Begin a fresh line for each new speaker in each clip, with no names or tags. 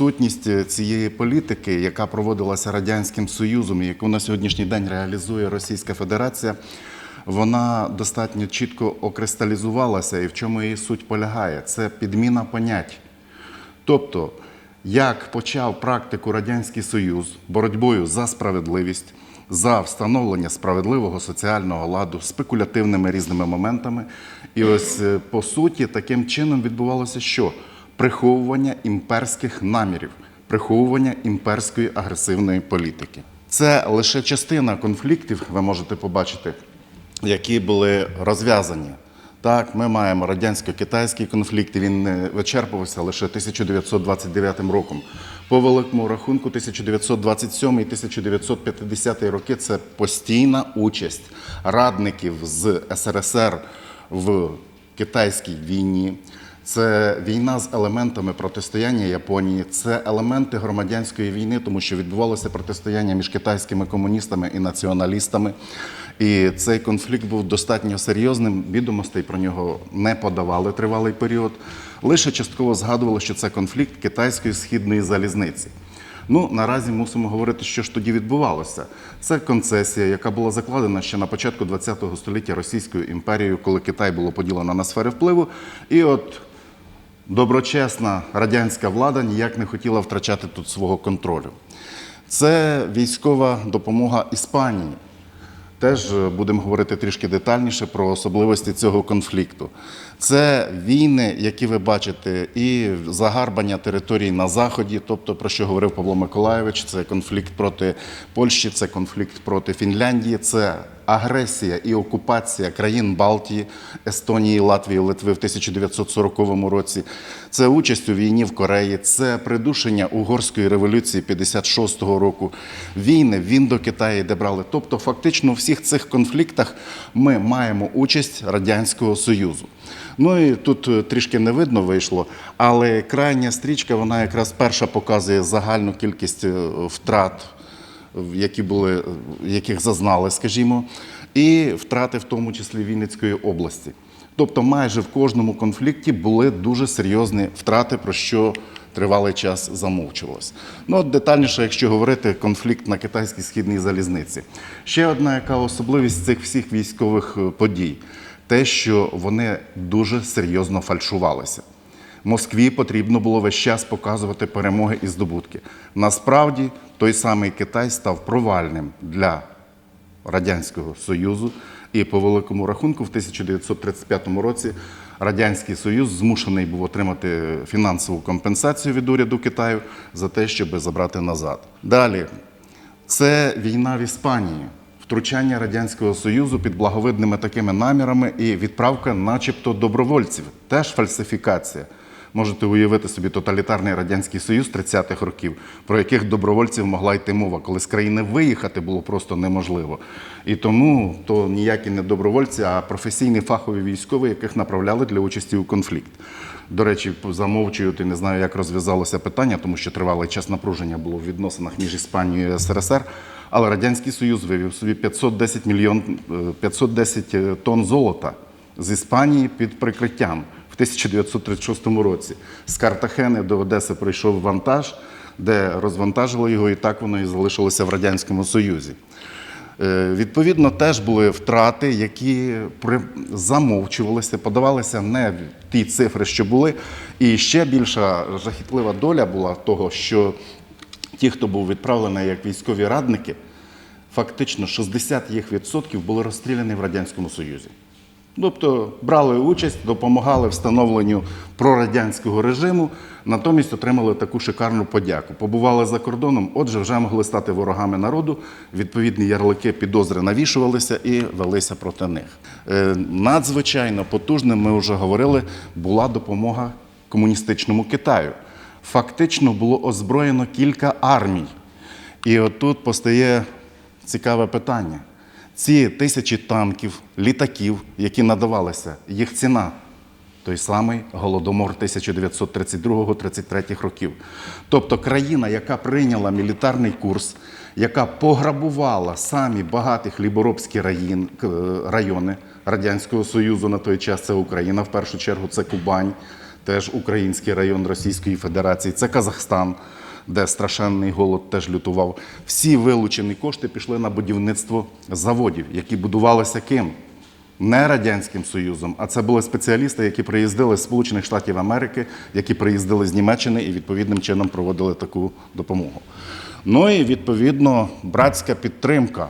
сутність цієї політики, яка проводилася Радянським Союзом і яку на сьогоднішній день реалізує Російська Федерація, вона достатньо чітко окристалізувалася і в чому її суть полягає. Це підміна понять. Тобто, як почав практику Радянський Союз боротьбою за справедливість, за встановлення справедливого соціального ладу спекулятивними різними моментами. І ось е, по суті таким чином відбувалося що? Приховування імперських намірів, приховування імперської агресивної політики. Це лише частина конфліктів, ви можете побачити, які були розв'язані. Так, ми маємо радянсько-китайський конфлікт, він не вичерпувався лише 1929 роком. По великому рахунку, 1927 і 1950 роки це постійна участь радників з СРСР в китайській війні. Це війна з елементами протистояння Японії, це елементи громадянської війни, тому що відбувалося протистояння між китайськими комуністами і націоналістами. І цей конфлікт був достатньо серйозним. Відомостей про нього не подавали тривалий період. Лише частково згадували, що це конфлікт китайської східної залізниці. Ну, наразі мусимо говорити, що ж тоді відбувалося. Це концесія, яка була закладена ще на початку ХХ століття Російською імперією, коли Китай було поділено на сфери впливу. І от доброчесна радянська влада ніяк не хотіла втрачати тут свого контролю. Це військова допомога Іспанії. Теж е, будемо говорити трішки детальніше про особливості цього конфлікту. Це війни, які ви бачите, і загарбання територій на заході, тобто про що говорив Павло Миколайович, це конфлікт проти Польщі, це конфлікт проти Фінляндії, це агресія і окупація країн Балтії, Естонії, Латвії, Литви в 1940 році. Це участь у війні в Кореї, це придушення угорської революції 56-го року, війни в Індокитаї, де брали. Тобто, фактично, у всіх цих конфліктах ми маємо участь Радянського Союзу. Ну і тут е, трішки не видно вийшло, але крайня стрічка, вона якраз перша показує загальну кількість е, втрат які були, яких зазнали, скажімо, і втрати в тому числі Вінницької області. Тобто майже в кожному конфлікті були дуже серйозні втрати, про що тривалий час замовчувалось. Ну, от детальніше, якщо говорити, конфлікт на китайській східній залізниці. Ще одна яка особливість цих всіх військових е, подій те, що вони дуже серйозно фальшувалися. Москві потрібно було весь час показувати перемоги і здобутки. Насправді, той самий Китай став провальним для Радянського Союзу, і по великому рахунку, в 1935 році Радянський Союз змушений був отримати фінансову компенсацію від уряду Китаю за те, щоб забрати назад. Далі, це війна в Іспанії, втручання Радянського Союзу під благовидними такими намірами і відправка, начебто, добровольців. Теж фальсифікація. Можете уявити собі тоталітарний Радянський Союз 30-х років, про яких добровольців могла йти мова, коли з країни виїхати було просто неможливо. І тому то ніякі не добровольці, а професійні фахові військові, яких направляли для участі у конфлікт. До речі, замовчують і не знаю, як розв'язалося питання, тому що тривалий час напруження було в відносинах між Іспанією і СРСР. Але Радянський Союз вивів собі 510 мільйон е, 510 тонн золота з Іспанії під прикриттям 1936 році. З Картахени до Одеси прийшов вантаж, де розвантажили його, і так воно і залишилося в Радянському Союзі. Е, Відповідно, теж були втрати, які замовчувалися, подавалися не ті цифри, що були. І ще більша жахітлива доля була того, що ті, хто був відправлений як військові радники, фактично 60 їх відсотків були розстріляні в Радянському Союзі. Тобто брали участь, допомагали встановленню прорадянського режиму, натомість отримали таку шикарну подяку. Побували за кордоном, отже, вже могли стати ворогами народу. Відповідні ярлики підозри навішувалися і велися проти них. Е, Надзвичайно потужним, ми вже говорили, була допомога комуністичному Китаю. Фактично було озброєно кілька армій. І отут постає цікаве питання. Ці тисячі танків, літаків, які надавалися, їх ціна той самий голодомор 1932-33 років. Тобто країна, яка прийняла мілітарний курс, яка пограбувала самі багаті хліборобські раїн- райони Радянського Союзу на той час, це Україна, в першу чергу, це Кубань, теж український район Російської Федерації, це Казахстан, де страшенний голод теж лютував. Всі вилучені кошти пішли на будівництво заводів, які будувалися ким? Не Радянським Союзом, а це були спеціалісти, які приїздили з Сполучених Штатів Америки, які приїздили з Німеччини і відповідним чином проводили таку допомогу. Ну і відповідно братська підтримка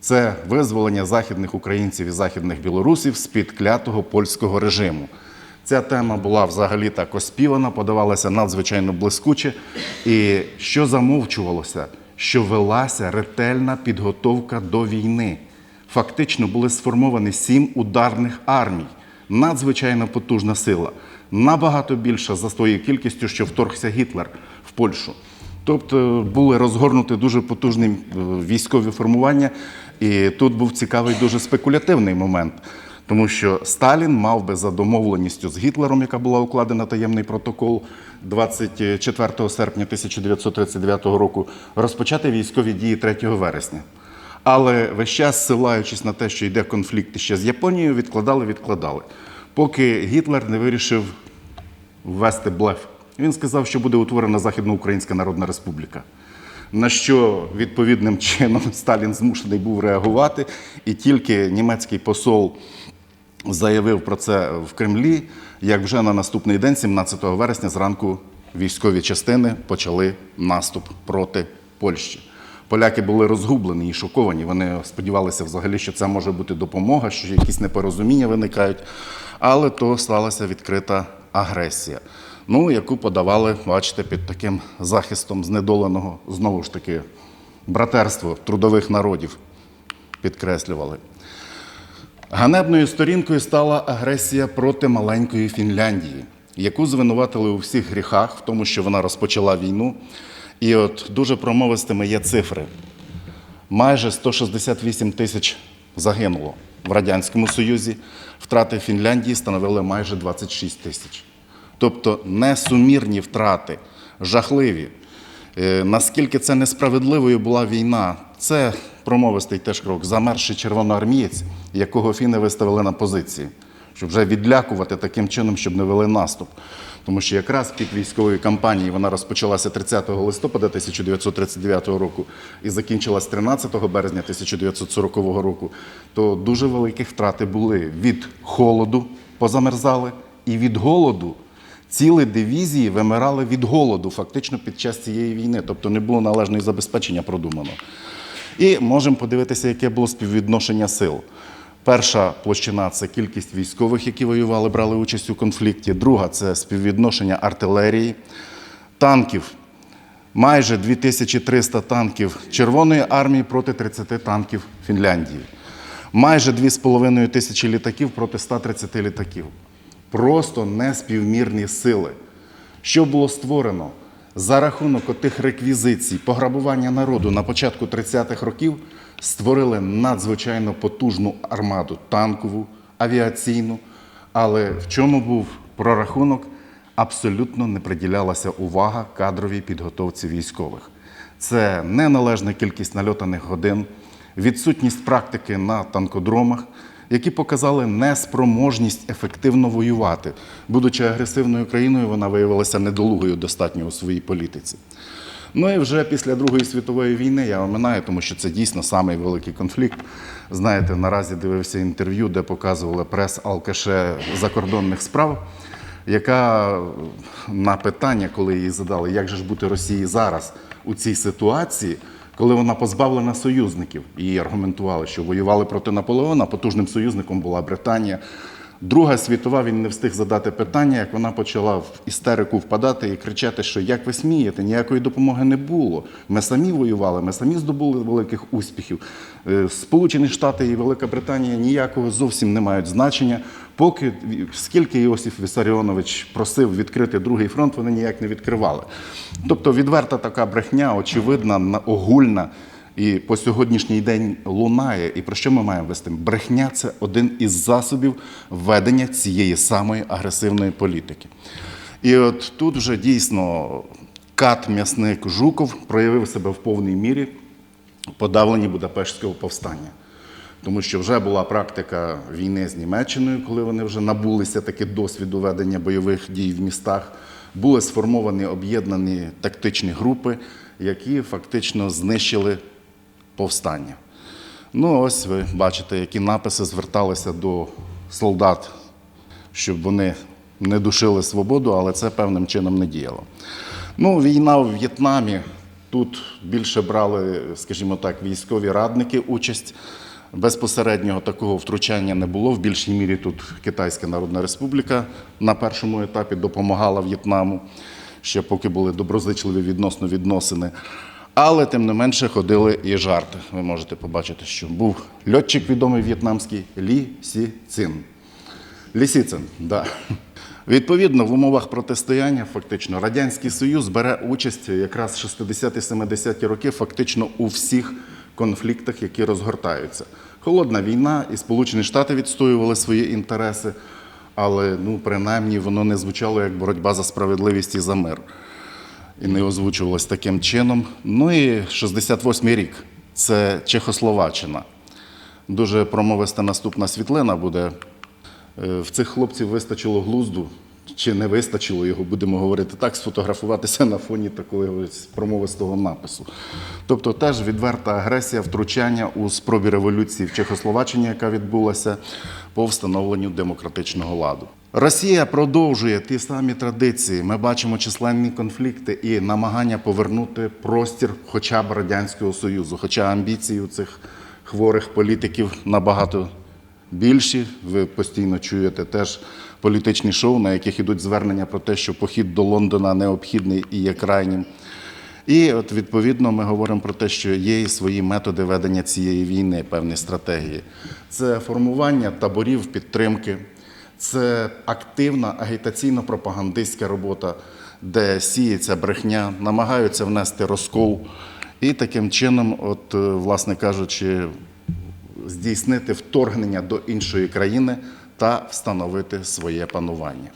це визволення західних українців і західних білорусів з-під клятого польського режиму. Ця тема була взагалі так оспівана, подавалася надзвичайно блискуче. І що замовчувалося? Що велася ретельна підготовка до війни. Фактично були сформовані сім ударних армій. Надзвичайно потужна сила, набагато більша за своєю кількістю, що вторгся Гітлер в Польщу. Тобто були розгорнуті дуже потужні е, військові формування, і тут був цікавий дуже спекулятивний момент. Тому що Сталін мав би за домовленістю з Гітлером, яка була укладена таємний протокол 24 серпня 1939 року, розпочати військові дії 3 вересня. Але весь час, ссилаючись на те, що йде конфлікт ще з Японією, відкладали, відкладали. Поки Гітлер не вирішив ввести блеф. Він сказав, що буде утворена Західноукраїнська Народна Республіка. На що відповідним чином Сталін змушений був реагувати, і тільки німецький посол заявив про це в Кремлі, як вже на наступний день, 17 вересня, зранку військові частини почали наступ проти Польщі. Поляки були розгублені і шоковані. Вони сподівалися взагалі, що це може бути допомога, що якісь непорозуміння виникають. Але то сталася відкрита агресія, ну, яку подавали, бачите, під таким захистом знедоленого, знову ж таки, братерство трудових народів підкреслювали. Ганебною сторінкою стала агресія проти маленької Фінляндії, яку звинуватили у всіх гріхах, в тому, що вона розпочала війну. І от дуже промовистими є цифри. Майже 168 тисяч загинуло в Радянському Союзі. Втрати Фінляндії становили майже 26 тисяч. Тобто несумірні втрати, жахливі. Е, Наскільки це несправедливою була війна, це промовистий теж крок. Замерший червоноармієць, якого фіни виставили на позиції, щоб вже відлякувати таким чином, щоб не вели наступ. Тому що якраз пік військової кампанії вона розпочалася 30 листопада 1939 року і закінчилась 13 березня 1940 року, то дуже великі втрати були від холоду, позамерзали, і від голоду. Цілі дивізії вимирали від голоду фактично під час цієї війни, тобто не було належного забезпечення продумано. І можемо подивитися, яке було співвідношення сил. Перша площина це кількість військових, які воювали, брали участь у конфлікті. Друга це співвідношення артилерії, танків. Майже 2300 танків Червоної армії проти 30 танків Фінляндії. Майже 2,5 тисячі літаків проти 130 літаків. Просто неспівмірні сили. Що було створено за рахунок отих реквізицій, пограбування народу на початку 30-х років створили надзвичайно потужну армаду танкову, авіаційну. Але в чому був прорахунок? Абсолютно не приділялася увага кадровій підготовці військових. Це неналежна кількість нальотаних годин, відсутність практики на танкодромах, які показали неспроможність ефективно воювати. Будучи агресивною країною, вона виявилася недолугою достатньо у своїй політиці. Ну і вже після Другої світової війни я оминаю, тому що це дійсно самий великий конфлікт. Знаєте, наразі дивився інтерв'ю, де показували прес-алкаше закордонних справ, яка на питання, коли їй задали, як же ж бути Росії зараз у цій ситуації, коли вона позбавлена союзників, її аргументували, що воювали проти Наполеона, потужним союзником була Британія. Друга світова він не встиг задати питання, як вона почала в істерику впадати і кричати, що як ви смієте, ніякої допомоги не було. Ми самі воювали, ми самі здобули великих успіхів. Е, Сполучені Штати і Велика Британія ніякого зовсім не мають значення. Поки скільки Іосиф Вісаріонович просив відкрити другий фронт, вони ніяк не відкривали. Тобто відверта така брехня, очевидна, на- огульна. І по сьогоднішній день лунає. І про що ми маємо вести? Брехня це один із засобів ведення цієї самої агресивної політики. І от тут вже дійсно кат м'ясник Жуков проявив себе в повній мірі в подавленні Будапештського повстання. тому що вже була практика війни з Німеччиною, коли вони вже набулися таки досвіду ведення бойових дій в містах. Були сформовані об'єднані тактичні групи, які фактично знищили повстання. Ну, ось ви бачите, які написи зверталися до солдат, щоб вони не душили свободу, але це певним чином не діяло. Ну, війна в В'єтнамі. Тут більше брали, скажімо так, військові радники участь. Безпосереднього такого втручання не було. В більшій мірі тут Китайська Народна Республіка на першому етапі допомагала В'єтнаму, ще поки були доброзичливі відносно відносини. Але тим не менше ходили і жарти. Ви можете побачити, що був льотчик відомий в'єтнамський Лі Сі Цин. Лісіцин, да. Відповідно, в умовах протистояння фактично Радянський Союз бере участь якраз 60-70-ті роки фактично у всіх конфліктах, які розгортаються. Холодна війна, і Сполучені Штати відстоювали свої інтереси, але ну, принаймні воно не звучало як боротьба за справедливість і за мир. І не озвучувалось таким чином. Ну і 68-й рік це Чехословаччина. Дуже промовиста наступна світлина буде. Е, В цих хлопців вистачило глузду, чи не вистачило його, будемо говорити так, сфотографуватися на фоні такого промовистого напису. Тобто теж відверта агресія, втручання у спробі революції в Чехословаччині, яка відбулася по встановленню демократичного ладу. Росія продовжує ті самі традиції. Ми бачимо численні конфлікти і намагання повернути простір хоча б Радянського Союзу, хоча амбіції у цих хворих політиків набагато більші. Ви постійно чуєте теж політичні шоу, на яких ідуть звернення про те, що похід до Лондона необхідний і є крайнім. І от відповідно ми говоримо про те, що є і свої методи ведення цієї війни, певні стратегії. Це формування таборів підтримки, це активна агітаційно-пропагандистська робота, де сіється брехня, намагаються внести розкол. І таким чином, от, е, власне кажучи, здійснити вторгнення до іншої країни та встановити своє панування.